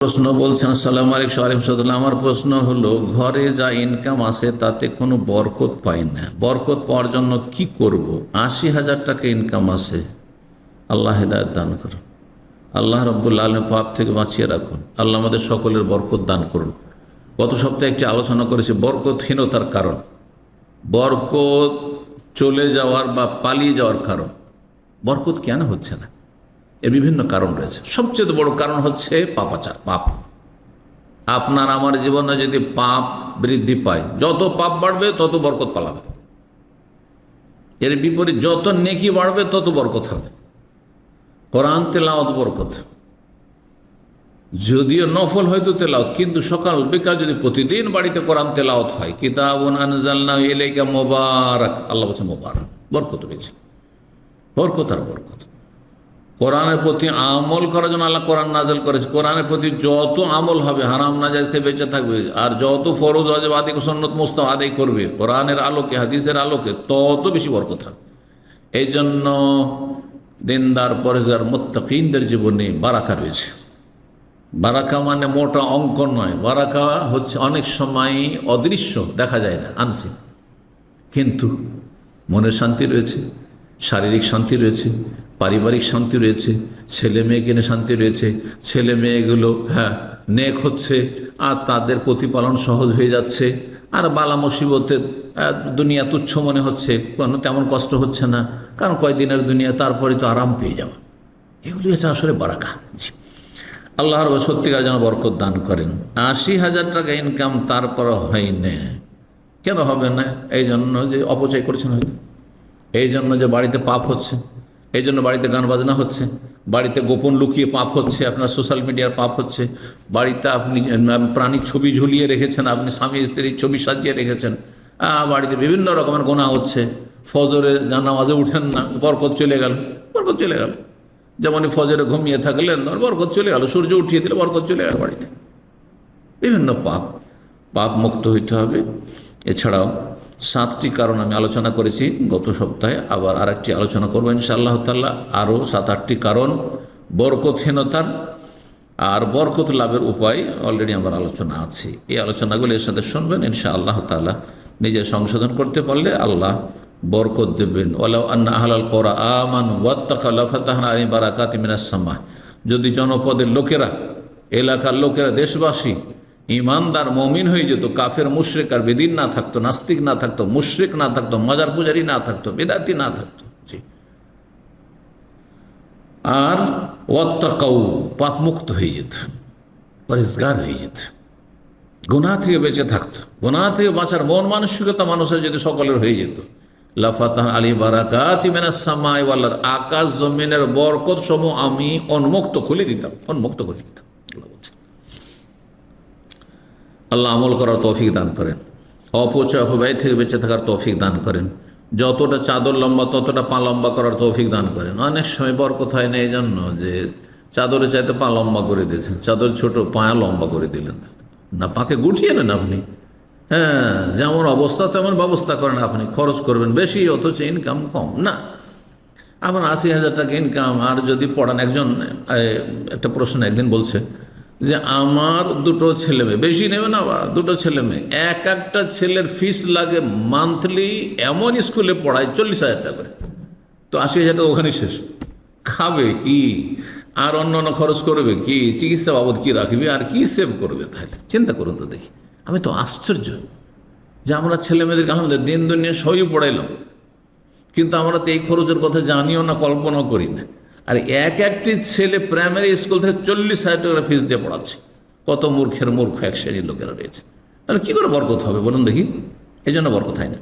প্রশ্ন বলছেন, সালাম আলিক সালিম। সাদুল্লাহ আমার প্রশ্ন হলো, ঘরে যা ইনকাম আসে তাতে কোনো বরকত পাই না। বরকত পাওয়ার জন্য কি করব? আশি হাজার টাকা ইনকাম আসে আল্লাহ হেদায়ত দান করুন। আল্লাহ রব্বুল্লা আলম পাপ থেকে বাঁচিয়ে রাখুন। আল্লাহ আমাদের সকলের বরকত দান করুন। গত সপ্তাহে একটি আলোচনা করেছি, বরকতহীনতার কারণ। বরকত চলে যাওয়ার বা পালিয়ে যাওয়ার কারণ। বরকত কেন হচ্ছে না? এর বিভিন্ন কারণ রয়েছে। সবচেয়ে বড় কারণ হচ্ছে পাপাচার পাপ। আপনার আমার জীবনে যদি পাপ বৃদ্ধি পায়, যত পাপ বাড়বে, তত বরকত পালাবে। এর বিপরীত, যত নেকি বাড়বে, তত বরকত হবে। কোরআন তেলাওয়াত বরকত। যদিও নফল হয়তো তেলাওত কিন্তু সকাল বিকাল যদি প্রতিদিন বাড়িতে কোরআন তেলাওত হয় ইলাইকা মোবারক, আল্লাহ বলছে মোবারক, বরকত রয়েছে। বরকত আর বরকত। কোরআনের প্রতি আমল করার জন্য আল্লাহ কোরআন নাজল করেছে। কোরআনের প্রতি যত আমল হবে, হারাম না থেকে বেঁচে থাকবে। আর যত ফরজ অজব আদি সন্নত মোস্তাম আদায় করবে, কোরআনের আলোকে, হাদিসের আলোকে তত বেশি বরকত হবে। এই জন্য দিনদার পরেজগার মোত্তাকিনদের জীবনে বারাকা রয়েছে। বারাকা মানে মোটা অঙ্ক নয়। বারাকা হচ্ছে অনেক সময় অদৃশ্য, দেখা যায় না, আনসিন। কিন্তু মনের শান্তি রয়েছে। শারীরিক শান্তি রয়েছে পারিবারিক শান্তি রয়েছে ছেলে মেয়েকে নিয়ে শান্তি রয়েছে ছেলে মেয়েগুলো হ্যাঁ নেক হচ্ছে আর তাদের প্রতিপালন সহজ হয়ে যাচ্ছে আর বালা মুসিবতের আহ, দুনিয়া তুচ্ছ মনে হচ্ছে কোনো তেমন কষ্ট হচ্ছে না কারণ কয়দিনের দুনিয়া তারপরে তো আরাম পেয়ে যাওয়া। এগুলি হচ্ছে আসলে বারাকা। জি। আল্লাহর সত্যিকার যেন বরকত দান করেন। আশি হাজার টাকা ইনকাম তারপর হয় না কেন হবে না? এই জন্য যে অপচয় করছেন হয়তো। এই জন্য যে বাড়িতে পাপ হচ্ছে এই জন্য বাড়িতে গান বাজনা হচ্ছে, বাড়িতে গোপন লুকিয়ে পাপ হচ্ছে, আপনার সোশ্যাল মিডিয়ার পাপ হচ্ছে, বাড়িতে আপনি প্রাণীর ছবি ঝুলিয়ে রেখেছেন, আপনি স্বামী স্ত্রীর ছবি সাজিয়ে রেখেছেন বাড়িতে বিভিন্ন রকমের গোনা হচ্ছে, ফজরে জানামাজে উঠেন না, বরকত চলে গেল, বরকত চলে গেল। যেমনই ফজরে ঘুমিয়ে থাকলেন বরকত চলে গেল, সূর্য উঠিয়ে দিলে বরকত চলে গেল বাড়িতে। বিভিন্ন পাপ পাপ মুক্ত হইতে হবে। এছাড়াও সাতটি কারণ আমি আলোচনা করেছি, গত সপ্তাহে আবার আরেকটি আলোচনা করব ইনশাআল্লাহ তাল্লাহ আরও সাত আটটি কারণ, বরকতহীনতার আর বরকত লাভের উপায় অলরেডি আমার আলোচনা আছে। এই আলোচনাগুলো এর সাথে শুনবেন ইনশা আল্লাহ তালা নিজে সংশোধন করতে পারলে আল্লাহ বরকত দেবেন। ওলাউ আন্না করা আমান বারাকাত যদি জনপদের লোকেরা, এলাকার লোকেরা, দেশবাসী ইমানদার মমিন হয়ে যেত, কাফের মুশরেক আর বেদিন না থাকতো, নাস্তিক না থাকতো, মুশরেক না থাকতো, মজার পূজারি না থাকতো, বেদাতি না থাকতো। আর ওয়াত্তাকাউ পাপ মুক্ত হয়ে যেত পরিষ্কার হয়ে যেত, গুনাহ থেকে বেঁচে থাকতো। গুনাহ থেকে বাঁচার মন মানসিকতা মানুষের যদি সকলের হয়ে যেত। লাফাতাহ আলী বারাকাত সামাই ওয়াল্লাহ আকাশ জমিনের বরকত সমূহ আমি উন্মুক্ত খুলে দিতাম, উন্মুক্ত করে দিতাম আল্লাহ বলছেন। আল্লাহ আমল করার তৌফিক দান করেন। অপচয় অপব্যয় থেকে বেঁচে থাকার তৌফিক দান করেন। যতটা চাদর লম্বা, ততটা পা লম্বা করার তৌফিক দান করেন। অনেক সময় বরকত হয় না এই জন্য যে চাদরে চাইতে পা লম্বা করে দিয়েছেন। চাদর ছোট পায়া লম্বা করে দিলেন। না, পাকে গুটিয়ে নেন আপনি। হ্যাঁ যেমন অবস্থা, তেমন ব্যবস্থা করেন আপনি। খরচ করবেন বেশি, অথচ ইনকাম কম। না আমার আশি হাজার টাকা ইনকাম আর যদি পড়ান, একজন একটা প্রশ্ন একদিন বলছে যে আমার দুটো ছেলে মেয়ে, বেশি নেবে না আবার, দুটো ছেলে মেয়ে। এক একটা ছেলের ফিস লাগে মান্থলি এমন স্কুলে পড়ায় চল্লিশ হাজার টাকা করে। তো আশি হাজার টাকা ওখানে শেষ। খাবে কি? আর অন্য অন্য খরচ করবে কি? চিকিৎসা বাবদ কি রাখবে? আর কি সেভ করবে? তাহলে চিন্তা করুন তো দেখি। আমি তো আশ্চর্য যে আমরা ছেলে মেয়েদেরকে, আলহামদুলিল্লাহ, দিন দুনিয়া সবই পড়াইলাম। কিন্তু আমরা তো এই খরচের কথা জানিও না কল্পনা করি না। আর এক একটি ছেলে প্রাইমারি স্কুল থেকে চল্লিশ হাজার টাকা ফিস দিয়ে পড়াচ্ছে। কত মূর্খের মূর্খ এক শ্রেণির লোকেরা রয়েছে। তাহলে কী করে বরকত হবে বলুন দেখি। এই জন্য বরকত হয় না।